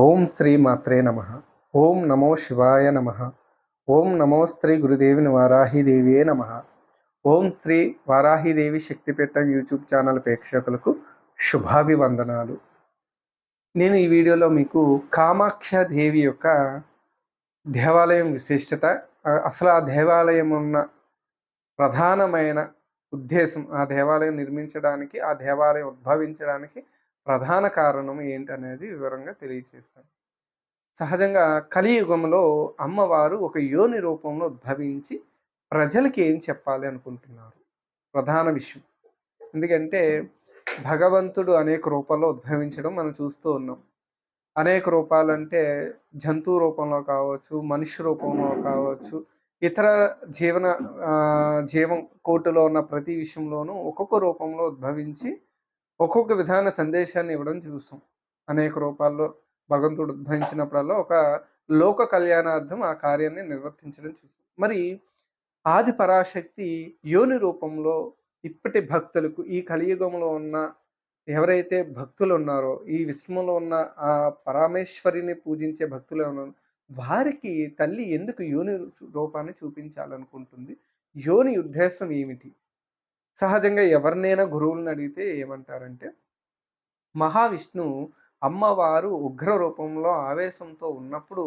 ఓం శ్రీ మాత్రే నమ. ఓం నమో శివాయ నమ. ఓం నమో శ్రీ గురుదేవిని వారాహిదేవియే నమ. ఓం శ్రీ వారాహిదేవి శక్తిపీఠం యూట్యూబ్ ఛానల్ ప్రేక్షకులకు శుభాభివందనాలు. నేను ఈ వీడియోలో మీకు కామాక్ష దేవి యొక్క దేవాలయం విశిష్టత అసలు ఆ దేవాలయం ఉన్న ప్రధానమైన ఉద్దేశం ఆ దేవాలయం నిర్మించడానికి ఆ దేవాలయం ఉద్భవించడానికి ప్రధాన కారణం ఏంటనేది వివరంగా తెలియజేస్తాను సహజంగా కలియుగంలో అమ్మవారు ఒక యోని రూపంలో ఉద్భవించి ప్రజలకి ఏం చెప్పాలి అనుకుంటున్నారు? ప్రధాన విషయం. ఎందుకంటే భగవంతుడు అనేక రూపాల్లో ఉద్భవించడం మనం చూస్తూ ఉన్నాం. అనేక రూపాలంటే జంతువు రూపంలో కావచ్చు మనిషి రూపంలో కావచ్చు ఇతర జీవన జీవం కోటులో ఉన్న ప్రతి విషయంలోనూ ఒక్కొక్క రూపంలో ఉద్భవించి ఒక్కొక్క విధాన సందేశాన్ని ఇవ్వడం చూసాం అనేక రూపాల్లో భగవంతుడు ఉద్భవించినప్పుడల్లా ఒక లోక కళ్యాణార్థం ఆ కార్యాన్ని నిర్వర్తించడం చూసాం మరి ఆది పరాశక్తి యోని రూపంలో ఇప్పటి భక్తులకు ఈ కలియుగంలో ఉన్న ఎవరైతే భక్తులు ఉన్నారో ఈ విశ్వంలో ఉన్న ఆ పరమేశ్వరిని పూజించే భక్తులు ఉన్నారో వారికి తల్లి ఎందుకు యోని రూపాన్ని చూపించాలనుకుంటుంది? యోని ఉద్దేశం ఏమిటి? సహజంగా ఎవరినైనా గురువులను అడిగితే ఏమంటారంటే మహావిష్ణు అమ్మవారు ఉగ్ర రూపంలో ఆవేశంతో ఉన్నప్పుడు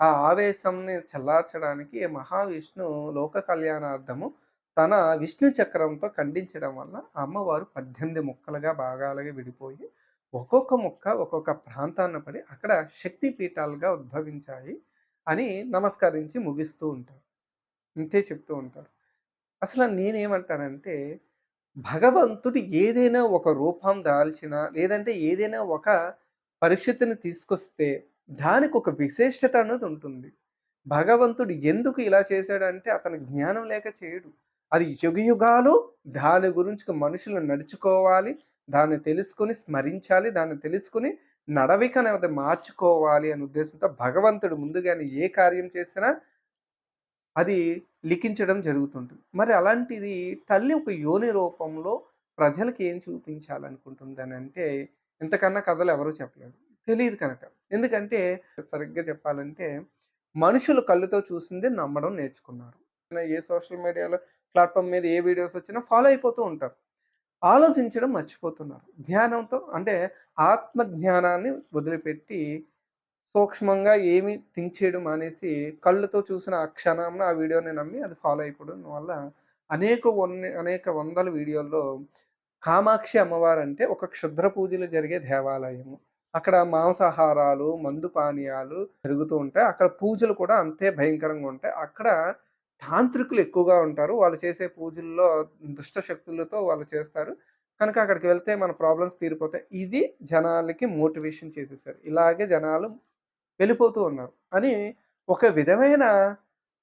ఆ ఆవేశంని చల్లార్చడానికి మహావిష్ణు లోక కళ్యాణార్థము తన విష్ణు చక్రంతో ఖండించడం వల్ల అమ్మవారు పద్దెనిమిది ముక్కలుగా భాగాలుగా విడిపోయి ఒక్కొక్క ముక్క ఒక్కొక్క ప్రాంతాన్ని పడి అక్కడ శక్తి పీఠాలుగా ఉద్భవించాయి అని నమస్కరించి ముగిస్తూ ఉంటారు. ఇంతే చెప్తూ ఉంటారు. అసలు నేనేమంటానంటే భగవంతుడు ఏదైనా ఒక రూపం దాల్చిన లేదంటే ఏదైనా ఒక పరిస్థితిని తీసుకొస్తే దానికి ఒక విశిష్టత అన్నది ఉంటుంది. భగవంతుడు ఎందుకు ఇలా చేశాడంటే అతని జ్ఞానం లేక చేయడు. అది యుగయుగాలు దాని గురించి మనుషులు నడుచుకోవాలి దాన్ని తెలుసుకొని స్మరించాలి దాన్ని తెలుసుకొని నడవిక అనేది మార్చుకోవాలి అనే ఉద్దేశంతో భగవంతుడు ముందుగానే ఏ కార్యం చేసినా అది లిఖించడం జరుగుతుంటుంది. మరి అలాంటిది తల్లి ఒక యోని రూపంలో ప్రజలకి ఏం చూపించాలనుకుంటుంది అని అంటే ఇంతకన్నా కథలు ఎవరూ చెప్పలేదు తెలియదు కనుక. ఎందుకంటే సరిగ్గా చెప్పాలంటే మనుషులు కళ్ళుతో చూసిందే నమ్మడం నేర్చుకున్నారు. ఏ సోషల్ మీడియాలో ప్లాట్ఫామ్ మీద ఏ వీడియోస్ వచ్చినా ఫాలో అయిపోతూ ఉంటారు. ఆలోచించడం మర్చిపోతున్నారు. ధ్యానంతో అంటే ఆత్మ జ్ఞానాన్ని వదిలిపెట్టి సూక్ష్మంగా ఏమి థింక్ చేయడం అనేసి కళ్ళతో చూసిన ఆ క్షణంలో ఆ వీడియోని నమ్మి అది ఫాలో అయిపోవడం వల్ల అనేక వన్ అనేక వందల వీడియోల్లో కామాక్షి అమ్మవారు అంటే ఒక క్షుద్ర పూజలు జరిగే దేవాలయము. అక్కడ మాంసాహారాలు మందు పానీయాలు జరుగుతూ ఉంటాయి. అక్కడ పూజలు కూడా అంతే భయంకరంగా ఉంటాయి. అక్కడ తాంత్రికులు ఎక్కువగా ఉంటారు. వాళ్ళు చేసే పూజల్లో దుష్ట శక్తులతో వాళ్ళు చేస్తారు. కనుక అక్కడికి వెళ్తే మన ప్రాబ్లమ్స్ తీరిపోతాయి. ఇది జనాలకి మోటివేషన్ చేసేసారు. ఇలాగే జనాలు వెళ్ళిపోతూ ఉన్నారు. అని ఒక విధమైన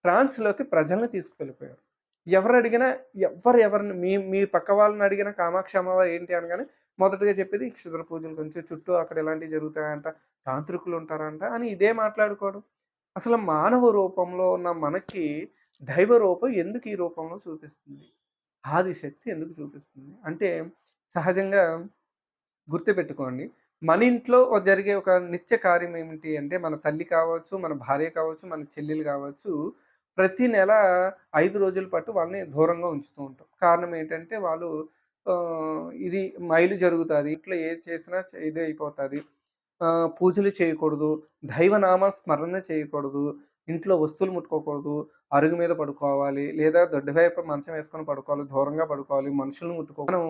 ట్రాన్స్లోకి ప్రజల్ని తీసుకువెళ్ళిపోయారు ఎవరు అడిగినా ఎవరు ఎవరిని మీ మీ పక్క వాళ్ళని అడిగినా కామాక్షి అమ్మవారు ఏంటి అనగానే మొదటగా చెప్పేది ఈ క్షుద్ర పూజల గురించి చుట్టూ అక్కడ ఇలాంటివి జరుగుతాయంట తాంత్రికులు ఉంటారంట అని ఇదే మాట్లాడుకోవడం. అసలు మానవ రూపంలో ఉన్న మనకి దైవ రూపం ఎందుకు ఈ రూపంలో చూపిస్తుంది? ఆదిశక్తి ఎందుకు చూపిస్తుంది? అంటే సహజంగా గుర్తుపెట్టుకోండి. మన ఇంట్లో జరిగే ఒక నిత్య కార్యం ఏమిటి అంటే మన తల్లి కావచ్చు మన భార్య కావచ్చు మన చెల్లెలు కావచ్చు ప్రతి నెల ఐదు రోజుల పాటు వాళ్ళని దూరంగా ఉంచుతూ ఉంటాం. కారణం ఏంటంటే వాళ్ళు ఇది మైలు జరుగుతుంది ఇట్లా ఏది చేసినా ఇదే అయిపోతుంది పూజలు చేయకూడదు దైవనామ స్మరణ చేయకూడదు ఇంట్లో వస్తువులు ముట్టుకోకూడదు అరుగు మీద పడుకోవాలి లేదా దొడ్డి వైపు మంచం వేసుకొని పడుకోవాలి దూరంగా పడుకోవాలి మనుషులను ముట్టుకో మనం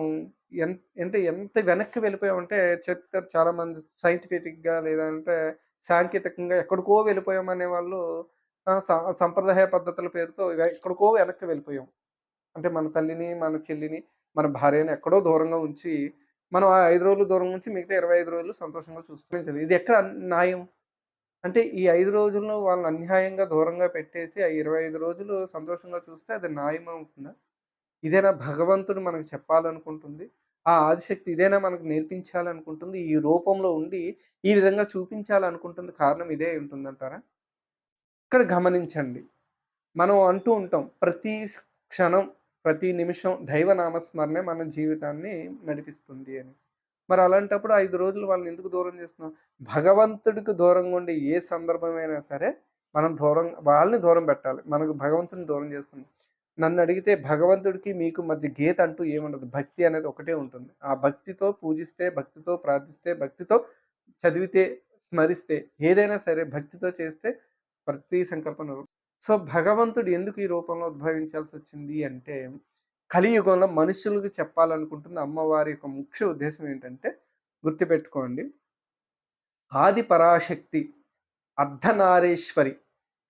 ఎంత అంటే ఎంత వెనక్కి వెళ్ళిపోయామంటే చెప్తారు చాలా మంది సైంటిఫిక్గా లేదంటే సాంకేతికంగా ఎక్కడికో వెళ్ళిపోయామనే వాళ్ళు సంప్రదాయ పద్ధతుల పేరుతో ఇక ఎక్కడికో వెనక్కి వెళ్ళిపోయాం. అంటే మన తల్లిని మన చెల్లిని మన భార్యని ఎక్కడో దూరంగా ఉంచి మనం ఆ ఐదు రోజులు దూరం నుంచి మిగతా ఇరవై ఐదు రోజులు సంతోషంగా చూసుకుని ఇది ఎక్కడ న్యాయం? అంటే ఈ ఐదు రోజుల్లో వాళ్ళని అన్యాయంగా దూరంగా పెట్టేసి ఆ ఇరవై ఐదు రోజులు సంతోషంగా చూస్తే అది న్యాయమవుతుందా ఇదేనా భగవంతుడు మనకు చెప్పాలనుకుంటుంది? ఆ ఆదిశక్తి ఇదేనా మనకు నేర్పించాలనుకుంటుంది? ఈ రూపంలో ఉండి ఈ విధంగా చూపించాలనుకుంటుంది కారణం ఇదే ఉంటుందంటారా? ఇక్కడ గమనించండి. మనం అంటూ ఉంటాం ప్రతి క్షణం ప్రతి నిమిషం దైవ నామస్మరణే మన జీవితాన్ని నడిపిస్తుంది అని. మరి అలాంటప్పుడు ఐదు రోజులు వాళ్ళని ఎందుకు దూరం చేస్తున్నాం? భగవంతుడికి దూరంగా ఉండే ఏ సందర్భమైనా సరే, మనం దూరం వాళ్ళని దూరం పెట్టాలి. మనకు భగవంతుని దూరం చేస్తుంది. నన్నడిగితే భగవంతుడికి మీకు మధ్య గీత అంటూ ఏముండదు. భక్తి అనేది ఒకటే ఉంటుంది. ఆ భక్తితో పూజిస్తే, భక్తితో ప్రార్థిస్తే, భక్తితో చదివితే, స్మరిస్తే ఏదైనా సరే భక్తితో చేస్తే ప్రతి సంకల్పం సో, భగవంతుడు ఎందుకు ఈ రూపంలో ఉద్భవించాల్సి వచ్చింది అంటే, కలియుగంలో మనుషులకు చెప్పాలనుకుంటున్న అమ్మవారి యొక్క ముఖ్య ఉద్దేశం ఏంటంటే, గుర్తుపెట్టుకోండి. ఆది పరాశక్తి, అర్ధనారీశ్వరి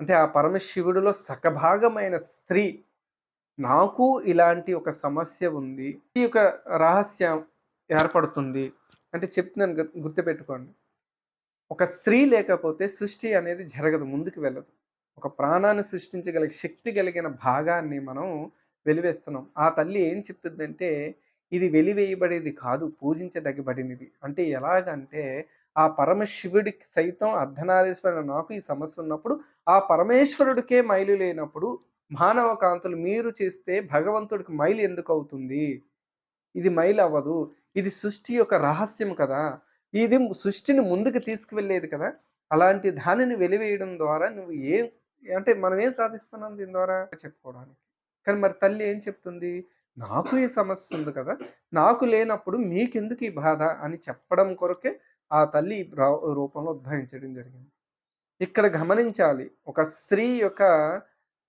అంటే ఆ పరమశివుడిలో సకభాగమైన స్త్రీ నాకు ఇలాంటి ఒక సమస్య ఉంది. ఈ యొక్క రహస్యం ఏర్పడుతుంది. అంటే చెప్తున్నాను గుర్తుపెట్టుకోండి. ఒక స్త్రీ లేకపోతే సృష్టి అనేది జరగదు. ముందుకు వెళ్ళదు. ఒక ప్రాణాన్ని సృష్టించగల శక్తి కలిగిన భాగాన్ని మనం వెలివేస్తున్నాం. ఆ తల్లి ఏం చెప్తుందంటే, ఇది వెలివేయబడేది కాదు, పూజించదగ్గబడినది. అంటే ఎలాగంటే, ఆ పరమశివుడికి సైతం అర్ధనారీశ్వరుడు నాకు ఈ సమస్య ఉన్నప్పుడు, ఆ పరమేశ్వరుడికే మైలు లేనప్పుడు, మానవ కాంతులు మీరు చేస్తే భగవంతుడికి మైలు ఎందుకు అవుతుంది ఇది మైలు అవ్వదు ఇది సృష్టి యొక్క రహస్యం కదా! ఇది సృష్టిని ముందుకు తీసుకువెళ్ళేది కదా! అలాంటి దానిని వెలివేయడం ద్వారా నువ్వు ఏం అంటే మనం ఏం సాధిస్తున్నాం దీని ద్వారా? చెప్పుకోవడానికి. కానీ మరి తల్లి ఏం చెప్తుంది? నాకు ఈ సమస్య ఉంది కదా! నాకు లేనప్పుడు మీకెందుకు ఈ బాధ అని చెప్పడం కొరకే ఆ తల్లి రూపంలో ఉద్భవించడం జరిగింది. ఇక్కడ గమనించాలి. ఒక స్త్రీ యొక్క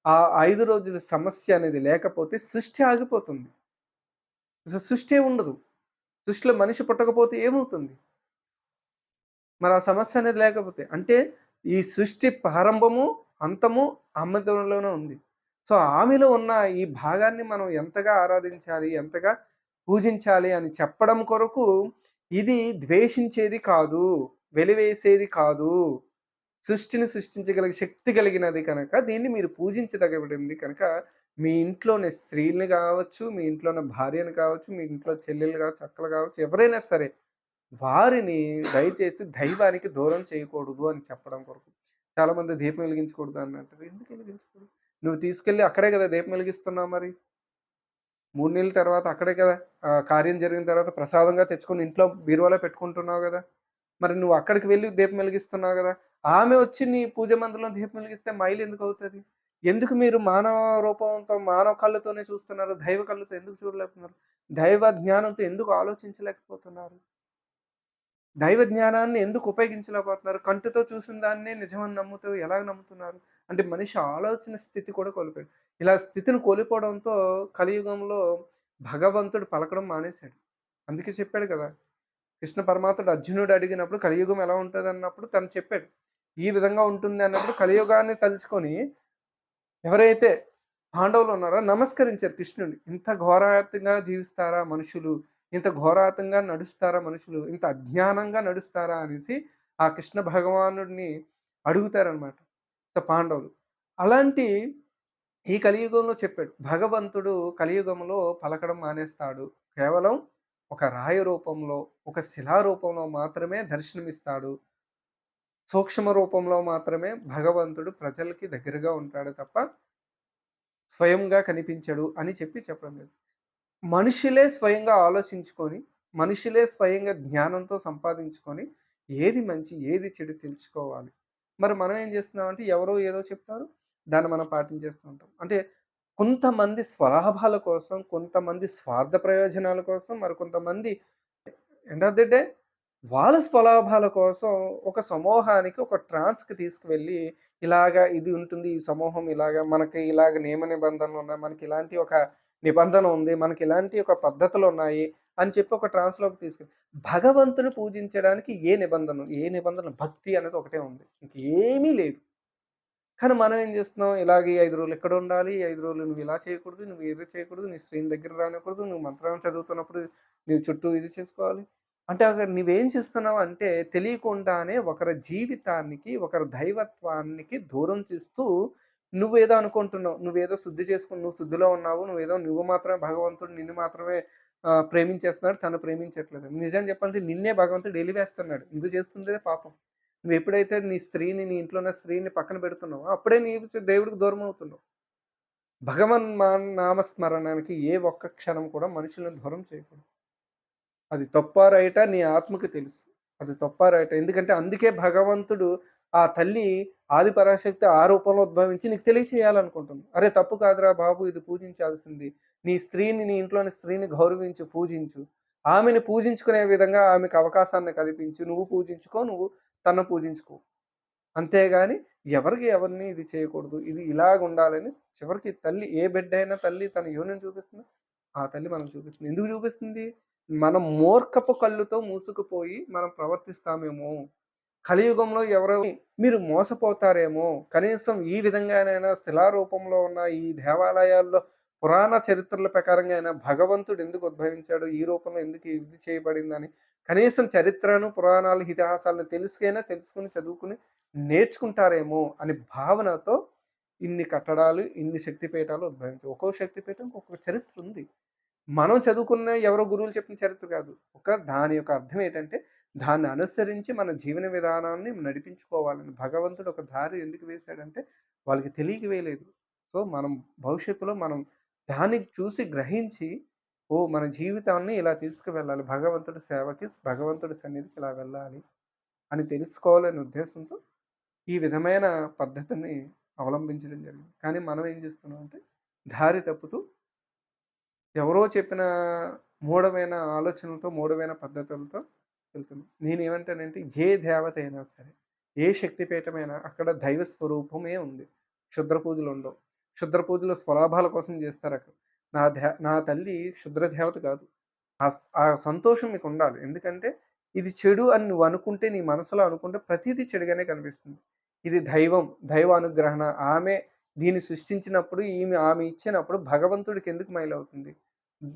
ఆ ఐదు రోజుల సమస్య అనేది లేకపోతే సృష్టి ఆగిపోతుంది. అసలు ఉండదు. సృష్టిలో మనిషి పుట్టకపోతే ఏమవుతుంది? మరి ఆ సమస్య అనేది లేకపోతే. అంటే ఈ సృష్టి ప్రారంభము, అంతము అమ్మతంలోనే ఉంది. సో, ఆమెలో ఉన్న ఈ భాగాన్ని మనం ఎంతగా ఆరాధించాలి, ఎంతగా పూజించాలి అని చెప్పడం కొరకు ఇది ద్వేషించేది కాదు, వెలివేసేది కాదు. సృష్టిని సృష్టించగలిగే శక్తి కలిగినది కనుక దీన్ని మీరు పూజించదగబడింది కనుక మీ ఇంట్లోని స్త్రీల్ని కావచ్చు, మీ ఇంట్లోని భార్యను కావచ్చు, మీ ఇంట్లో చెల్లెలు కావచ్చు, అక్కలు కావచ్చు, ఎవరైనా సరే వారిని దయచేసి దైవానికి దూరం చేయకూడదు అని చెప్పడం కొరకు. చాలామంది దీపం వెలిగించకూడదు అని అంటారు. ఎందుకు వెలిగించకూడదు? నువ్వు తీసుకెళ్ళి అక్కడే కదా దీపం వెలిగిస్తున్నావు మరి. మూడు నెలల తర్వాత అక్కడే కదా కార్యం జరిగిన తర్వాత ప్రసాదంగా తెచ్చుకొని ఇంట్లో బీరువాలో పెట్టుకుంటున్నావు కదా మరి నువ్వు అక్కడికి వెళ్ళి దీపం వెలిగిస్తున్నావు కదా ఆమె వచ్చి నీ పూజ మందిరంలో దీపం వెలిగిస్తే మైలు ఎందుకు అవుతుంది ఎందుకు మీరు మానవ రూపంతో, మానవ కళ్ళతోనే చూస్తున్నారు? దైవ కళ్ళతో ఎందుకు చూడలేకపోతున్నారు? దైవ జ్ఞానంతో ఎందుకు ఆలోచించలేకపోతున్నారు? దైవ జ్ఞానాన్ని ఎందుకు ఉపయోగించలేకపోతున్నారు? కంటితో చూసిన దాన్నే నిజమని నమ్ముతూ ఎలాగ నమ్ముతున్నారు? అంటే మనిషి ఆలోచన స్థితి కూడా కోల్పోయాడు. ఇలా స్థితిని కోల్పోవడంతో కలియుగంలో భగవంతుడు పలకడం మానేశాడు. అందుకే చెప్పాడు కదా! కృష్ణ పరమాత్ముడు అర్జునుడు అడిగినప్పుడు కలియుగం ఎలా ఉంటదన్నప్పుడు తను చెప్పాడు. ఈ విధంగా ఉంటుంది అన్నప్పుడు కలియుగాన్ని తలుచుకొని ఎవరైతే పాండవులు ఉన్నారో నమస్కరించారు కృష్ణుడు ఇంత ఘోరాతంగా జీవిస్తారా మనుషులు? ఇంత ఘోరాతంగా నడుస్తారా మనుషులు? ఇంత అజ్ఞానంగా నడుస్తారా? అనేసి ఆ కృష్ణ భగవానుడిని అడుగుతారనమాట. సో, పాండవులు. అలాంటి ఈ కలియుగంలో చెప్పాడు. భగవంతుడు కలియుగంలో పలకడం మానేస్తాడు. కేవలం ఒక రాయ రూపంలో, ఒక శిలా రూపంలో మాత్రమే దర్శనమిస్తాడు. సూక్ష్మ రూపంలో మాత్రమే భగవంతుడు ప్రజలకి దగ్గరగా ఉంటాడు తప్ప స్వయంగా కనిపించడు అని చెప్పి చెప్పడం లేదు. మనుషులే స్వయంగా ఆలోచించుకొని, మనుషులే స్వయంగా జ్ఞానంతో సంపాదించుకొని, ఏది మంచి, ఏది చెడు తెలుసుకోవాలి. మరి మనం ఏం చేస్తున్నామంటే ఎవరో ఏదో చెప్తారు. దాన్ని మనం పాటించేస్తూ ఉంటాం. అంటే కొంతమంది స్వలాభాల కోసం, కొంతమంది స్వార్థ ప్రయోజనాల కోసం, మరి కొంతమంది ఎండ్ ఆఫ్ ది డే వాళ్ళ స్వలాభాల కోసం ఒక సమూహానికి ఒక ట్రాన్స్‌కి తీసుకువెళ్ళి, ఇలాగ ఇది ఉంటుంది. ఈ సమూహం ఇలాగ మనకి ఇలాగ నియమ నిబంధనలు ఉన్నాయి మనకి ఇలాంటి ఒక నిబంధన ఉంది. మనకి ఇలాంటి ఒక పద్ధతులు ఉన్నాయి అని చెప్పి ఒక ట్రాన్స్‌లోకి తీసుకెళ్ళి భగవంతుని పూజించడానికి ఏ నిబంధన? ఏ నిబంధన? భక్తి అనేది ఒకటే ఉంది. ఇంకేమీ లేదు. కానీ మనం ఏం చేస్తున్నాం? ఇలాగే ఐదు రోజులు ఎక్కడ ఉండాలి. ఐదు రోజులు నువ్వు ఇలా చేయకూడదు. నువ్వు ఏదో చేయకూడదు. నీ స్క్రీన్ దగ్గర రానివ్వకూడదు. నువ్వు మంత్రం చదువుతున్నప్పుడు నీ చుట్టూ ఇది చేసుకోవాలి. అంటే అక్కడ నువ్వేం చేస్తున్నావు అంటే తెలియకుండానే ఒకరి జీవితానికి, ఒకరి దైవత్వానికి దూరం చేస్తూ నువ్వేదో అనుకుంటున్నావు. నువ్వేదో శుద్ధి చేసుకొని నువ్వు శుద్ధిలో ఉన్నావు. నువ్వేదో నువ్వు మాత్రమే భగవంతుడు నిన్ను మాత్రమే ప్రేమించేస్తున్నాడు. తను ప్రేమించట్లేదు. నిజం చెప్పాలంటే నిన్నే భగవంతుడు ఎలివేస్తున్నాడు. నువ్వు చేస్తుందే పాపం. నువ్వు ఎప్పుడైతే నీ స్త్రీని, నీ ఇంట్లో ఉన్న స్త్రీని పక్కన పెడుతున్నావో అప్పుడే నీవు దేవుడికి దూరం అవుతున్నావు. భగవన్ మా నామస్మరణానికి ఏ ఒక్క క్షణం కూడా మనుషులను దూరం చేయకూడదు. అది తప్ప రైట నీ ఆత్మకి తెలుసు. అది తప్ప రైట ఎందుకంటే అందుకే భగవంతుడు ఆ తల్లి ఆది పరాశక్తి ఆ రూపంలో ఉద్భవించి నీకు తెలియచేయాలనుకుంటుంది. అరే తప్పు కాదురా బాబు ఇది పూజించాల్సింది. నీ స్త్రీని నీ ఇంట్లోని స్త్రీని గౌరవించు, పూజించు. ఆమెని పూజించుకునే విధంగా ఆమెకు అవకాశాన్ని కల్పించు. నువ్వు పూజించుకో, నువ్వు తను పూజించుకో. అంతేగాని ఎవరికి ఎవరిని ఇది చేయకూడదు. ఇది ఇలాగుండాలని చివరికి తల్లి ఏ బిడ్డ అయినా తల్లి తన యోనిని చూపిస్తుంది ఆ తల్లి మనం చూపిస్తుంది. ఎందుకు చూపిస్తుంది? మనం మూర్ఖపు కళ్ళుతో మూసుకుపోయి మనం ప్రవర్తిస్తామేమో. కలియుగంలో ఎవరో మీరు మోసపోతారేమో. కనీసం ఈ విధంగానైనా శిలారూపంలో ఉన్న ఈ దేవాలయాల్లో పురాణ చరిత్రల ప్రకారంగా అయినా భగవంతుడు ఎందుకు ఉద్భవించాడు? ఈ రూపంలో ఎందుకు ఇది చేయబడిందని కనీసం చరిత్రను, పురాణాలు, ఇతిహాసాలను తెలుసుకైనా తెలుసుకొని, చదువుకొని నేర్చుకుంటారేమో అనే భావనతో ఇన్ని కట్టడాలు, ఇన్ని శక్తిపీఠాలు ఉద్భవించాయి. ఒక్కో శక్తిపీఠం ఒక్కొక్క చరిత్ర ఉంది. మనం చదువుకున్న ఎవరో గురువులు చెప్పిన చరిత్ర కాదు. ఒక దాని యొక్క అర్థం ఏంటంటే దాన్ని అనుసరించి మన జీవన విధానాన్ని నడిపించుకోవాలని భగవంతుడు ఒక దారి ఎందుకు వేశాడంటే వాళ్ళకి తెలియక వేయలేదు. సో, మనం భవిష్యత్తులో మనం దాన్ని చూసి గ్రహించి ఓ మన జీవితాన్ని ఇలా తీసుకువెళ్ళాలి. భగవంతుడి సేవకి, భగవంతుడి సన్నిధికి ఇలా వెళ్ళాలి అని తెలుసుకోవాలనే ఉద్దేశంతో ఈ విధమైన పద్ధతిని అవలంబించడం జరిగింది. కానీ మనం ఏం చేస్తున్నాం అంటే దారి తప్పుతూ ఎవరో చెప్పిన మూఢమైన ఆలోచనలతో, మూఢమైన పద్ధతులతో వెళ్తున్నాం. నేనేమంటానంటే ఏ దేవత అయినా సరే, ఏ శక్తిపీఠమైనా అక్కడ దైవ స్వరూపమే ఉంది. క్షుద్ర పూజలు ఉండవు క్షుద్ర పూజలు స్వలాభాల కోసం చేస్తారు అక్కడ నా దే నా తల్లి క్షుద్ర దేవత కాదు. ఆ సంతోషం ఆ సంతోషం ఎందుకంటే ఇది చెడు అని నువ్వు అనుకుంటే నీ మనసులో అనుకుంటే ప్రతిదీ చెడుగానే కనిపిస్తుంది. ఇది దైవం, దైవ అనుగ్రహణ. ఆమె దీన్ని సృష్టించినప్పుడు ఈమె ఆమె ఇచ్చినప్పుడు భగవంతుడికి ఎందుకు మైలవుతుంది?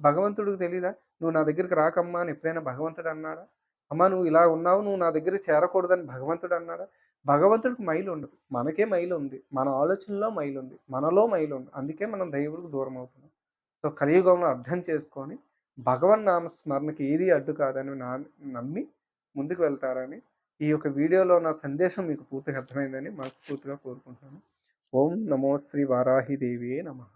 భగవంతుడికి తెలీదా? "నువ్వు నా దగ్గరికి రాకమ్మా" అని ఎప్పుడైనా భగవంతుడు అన్నాడా? అమ్మ నువ్వు ఇలా ఉన్నావు, నువ్వు నా దగ్గర చేరకూడదని" భగవంతుడు అన్నాడా? భగవంతుడికి మైలు ఉండదు మనకే మైలు ఉంది మన ఆలోచనలో మైలు ఉంది మనలో మైలు ఉంది అందుకే మనం దైవుడికి దూరం అవుతున్నాం. సో, కలియుగంలో అర్థం చేసుకొని భగవన్ స్మరణకి ఏది అడ్డు కాదని నా నమ్మి ముందుకు వెళ్తారని ఈ యొక్క వీడియోలో నా సందేశం మీకు పూర్తిగా అర్థమైందని మనస్ఫూర్తిగా కోరుకుంటున్నాను. ఓం నమో శ్రీ వారాహి దేవియే నమః.